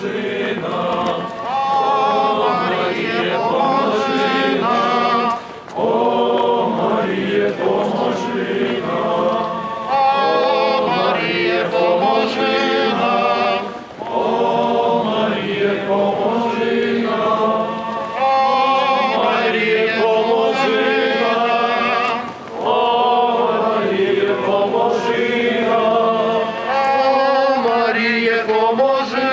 поможи нам, О, Марія, поможи нам, О, Марія, поможи О, Марія, поможи О, Марія, поможи нам, О, Марія, поможи нам, О, Марія, поможи